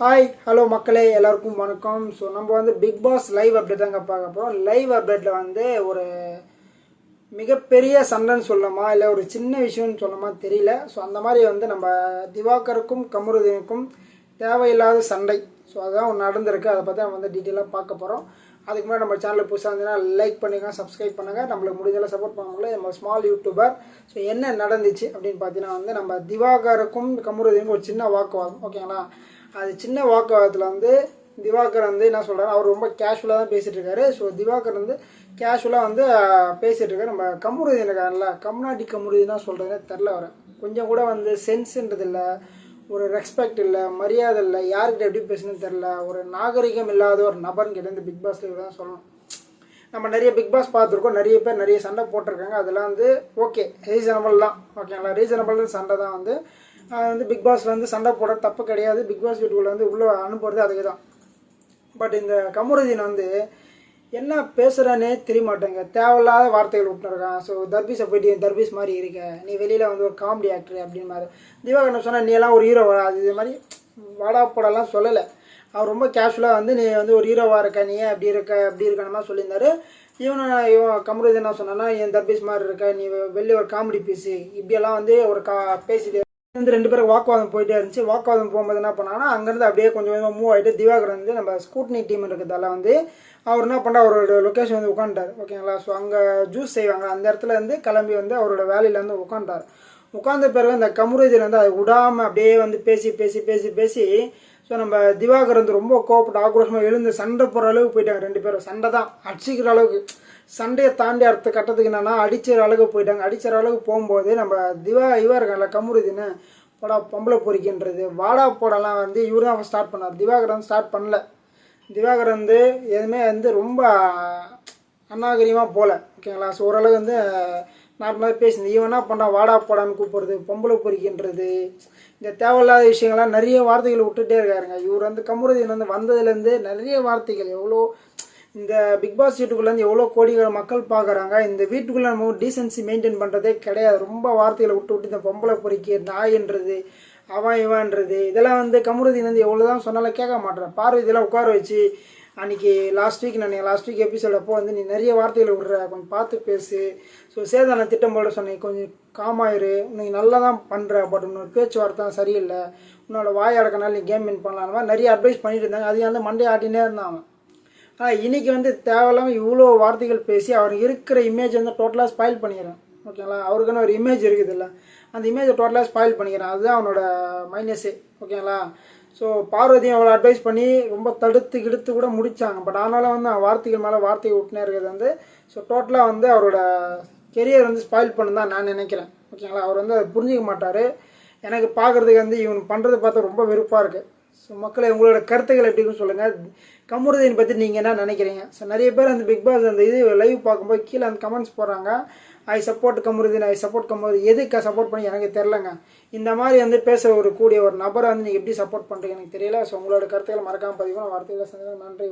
Hi hello மக்களே எல்லாருக்கும் வணக்கம். ஸோ நம்ம வந்து பிக் பாஸ் லைவ் அப்டேட் தாங்க பார்க்க போகிறோம் லைவ் அப்டேட்டில் வந்து ஒரு மிகப்பெரிய சண்டைன்னு சொல்லலாமா இல்லை ஒரு சின்ன விஷயம்னு சொல்லலாமா தெரியல. ஸோ அந்த மாதிரி வந்து நம்ம திவாகருக்கும் கமருதீனுக்கும் தேவையில்லாத சண்டை. ஸோ அதுதான் ஒன்று நடந்திருக்கு. அதை பற்றி நம்ம வந்து டீட்டெயிலாக பார்க்க போகிறோம் அதுக்கு முன்னாடி நம்ம சேனல் புதுசாக இருந்ததுன்னா லைக் பண்ணுங்கள் சப்ஸ்கிரைப் பண்ணுங்கள் நம்மளுக்கு முடிஞ்சளவு சப்போர்ட் பண்ணுங்களே நம்ம ஸ்மால் யூடியூபர் ஸோ என்ன நடந்துச்சு அப்படின்னு பார்த்தீங்கன்னா வந்து நம்ம திவாகருக்கும் கமருதீனுக்கும் ஒரு சின்ன வாக்குவாதம். ஓகேங்களா அது சின்ன வாக்குவாதத்தில் வந்து திவாகர் வந்து என்ன சொல்கிறாரு அவர் ரொம்ப கேஷுவலாக தான் பேசிகிட்டு இருக்காரு. ஸோ திவாகர் வந்து கேஷுவலாக வந்து பேசிகிட்டு இருக்காரு. நம்ம கமுருதீன் இருக்காருல்ல கம்நாடி கமுருதீனா சொல்கிறதுனே தெரில அவர். கொஞ்சம் கூட வந்து சென்ஸ்ன்றது இல்லை. ஒரு ரெஸ்பெக்ட் இல்லை மரியாதை இல்லை யார்கிட்ட எப்படி பேசணும்னு தெரில ஒரு நாகரிகம் இல்லாத ஒரு நபர்னு கேட்டு இந்த பிக் பாஸில் தான் சொல்லணும். நம்ம நிறைய பிக் பாஸ் பார்த்துருக்கோம் நிறைய பேர் நிறைய சண்டை போட்டிருக்காங்க. அதெல்லாம் வந்து ஓகே ரீசனபிள் தான். ஓகேங்களா ரீசனபிள் சண்டை தான் வந்து. அது வந்து பிக் பாஸில் வந்து சண்டை போட தப்பு கிடையாது. பிக் பாஸ் வீட்டுக்குள்ளே வந்து உள்ளே அனுப்புறது அதுக்கு தான் பட் இந்த கமருதீன் வந்து என்ன பேசுகிறானே தெரிய மாட்டேங்க தேவையில்லாத வார்த்தைகள் விட்டுருக்கான் ஸோ தர்பீஸை போயிட்டு என் தர்பீஸ் மாதிரி இருக்க? நீ வெளியில் வந்து ஒரு காமெடி ஆக்டர் அப்படின்னு மாதிரி திவாகரன் சொன்னால் நீ எல்லாம் ஒரு ஹீரோ அது இது மாதிரி வாடா போடலாம் சொல்லலை. அவர் ரொம்ப கேஷுவலாக வந்து நீ வந்து ஒரு ஹீரோவாக இருக்க? நீ ஏன் அப்படி இருக்க? அப்படி இருக்கணுமா சொல்லியிருந்தாரு. இவன் இவன் கமருது என்ன சொன்னான்னா என் தர்பீஸ் மாதிரி இருக்க? நீ வெளியே ஒரு காமெடி பீஸு இப்படியெல்லாம் வந்து ஒரு கா பேசிட்டு வந்து ரெண்டு பேரும் வாக்குவாதம் போயிட்டே இருந்துச்சு. வாக்குவாதம் போகும்போது என்ன பண்ணாங்கன்னா அங்கேருந்து அப்படியே கொஞ்சம் கொஞ்சமாக மூவ் ஆகிட்டு திவாகர் வந்து நம்ம ஸ்கூட்னி டீம் இருக்கிறதால வந்து அவர் என்ன பண்ணா அவரோட லொக்கேஷன் வந்து உட்காந்துட்டார் ஓகேங்களா ஸோ அங்கே ஜூஸ் செய்வாங்க. அந்த இடத்துல இருந்து கிளம்பி வந்து அவரோட வேலையில் வந்து உட்காந்துட்டார் உட்காந்த பிறகு அந்த கமுருதியில் வந்து அதை விடாமல் அப்படியே வந்து பேசி பேசி பேசி பேசி ஸோ நம்ம திவாகர் வந்து ரொம்ப கோவப்பட்டு ஆக்ரோஷமாக எழுந்து சண்டை போகிற அளவுக்கு போயிட்டாங்க ரெண்டு பேரும். சண்டை தான். அடிச்சிக்கிற அளவுக்கு. சண்டையை தாண்டி அடுத்த கட்டத்துக்கு என்னென்னா அடிச்சிற அளவுக்கு போயிட்டாங்க. அடிச்சிற அளவுக்கு போகும்போது நம்ம திவா இவா இருக்காங்கல்ல கமுருதின்னு போடா பொம்பளை பொறிக்கின்றது. வாடா போடலாம் வந்து இவர் தான் ஸ்டார்ட் பண்ணார். திவாகர் வந்து ஸ்டார்ட் பண்ணல. திவாகர் வந்து எதுவுமே வந்து ரொம்ப அநாகரிகமாக போகல ஓகேங்களா? ஸோ ஓரளவு வந்து நார்மலாக பேசுது இவன் என்ன பண்ணான் வாடா போடான்னு கூப்பிட்றது பொம்பளை பொறிக்கின்றது. இந்த தேவையில்லாத விஷயங்கள்லாம் நிறைய வார்த்தைகள் விட்டுட்டே இருக்காருங்க. இவர் வந்து கமருதீன் வந்து வந்ததுலேருந்து நிறைய வார்த்தைகள் எவ்வளோ இந்த பிக் பாஸ் வீட்டுக்குள்ளேருந்து எவ்வளோ கோடிகள் மக்கள் பார்க்குறாங்க. இந்த வீட்டுக்குள்ளே நம்ம டீசென்சி மெயின்டைன் பண்ணுறதே கிடையாது. ரொம்ப வார்த்தைகளை விட்டு விட்டு இந்த பொம்பளை பொறிக்கி நாயின்றது அவன் இவன்றது இதெல்லாம் வந்து கமருதீன் வந்து எவ்வளோ தான் சொன்னாலும் கேட்க மாட்டேறேன் பார்வை இதெல்லாம் உட்கார வச்சு அன்றைக்கி லாஸ்ட் வீக் நான் லாஸ்ட் வீக் எபிசோட் அப்போ வந்து நீ நிறைய வார்த்தைகளை விடுற கொஞ்சம் பார்த்து பேசு. ஸோ சேதான திட்டம் போட சொன்னேன் கொஞ்சம் காமாயிரு நீ நல்லா தான் பண்ணுற பட் உன்னோட பேச்சுவார்த்தை சரியில்லை. உன்னோட வாய் அடக்கனால நீ கேம் வின் பண்ணலாம். மாதிரி நிறைய அட்வைஸ் பண்ணிட்டு இருந்தாங்க அது வந்து மண்டே ஆட்டினே இருந்தாங்க அவன். ஆனால் இன்றைக்கி வந்து தேவையில்லாமல் இவ்வளோ வார்த்தைகள் பேசி அவர் இருக்கிற இமேஜ் வந்து டோட்டலாக ஸ்பாயில் பண்ணிடுறேன். ஓகேங்களா அவருக்குன்னு ஒரு இமேஜ் இருக்குதுல்ல. அந்த இமேஜை டோட்டலாக ஸ்பாயில் பண்ணிக்கிறேன் அதுதான் அவனோட மைனஸே ஓகேங்களா ஸோ பார்வதியும் அவ்வளோ அட்வைஸ் பண்ணி ரொம்ப தடுத்து கிடுத்து கூட முடித்தாங்க பட் ஆனாலும் வந்து அவன் வார்த்தைகள் மேலே வார்த்தை விட்டுனே இருக்கிறது வந்து ஸோ டோட்டலாக வந்து அவரோட கெரியர் வந்து ஸ்பாயில் பண்ணு தான் நான் நினைக்கிறேன். ஓகேங்களா அவர் வந்து அதை புரிஞ்சிக்க மாட்டார். எனக்கு பார்க்குறதுக்கு வந்து இவன் பண்ணுறது பார்த்தா ரொம்ப வெறுப்பாக இருக்குது ஸோ மக்களை உங்களோட கருத்துக்கள் எப்படி இருக்குன்னு சொல்லுங்கள் கமருதீன் பற்றி நீங்கள் என்ன நினைக்கிறீங்க? ஸோ நிறைய பேர் அந்த பிக் பாஸ் அந்த இது லைவ் பார்க்கும்போது கீழே அந்த கமெண்ட்ஸ் போடுறாங்க. I support Kamaruddin I support Kamaruddin. எதுக்கு சப்போர்ட் பண்ணி எனக்கு தெரிலங்க இந்த மாதிரி வந்து பேசுகிற ஒரு கூடிய ஒரு நபரை வந்து நீங்கள் எப்படி சப்போர்ட் பண்ணுறீங்க எனக்கு தெரியல. ஸோ உங்களோட கருத்துக்களை மறக்காமல் பதிவு வார்த்தைகளை சந்திக்க நன்றி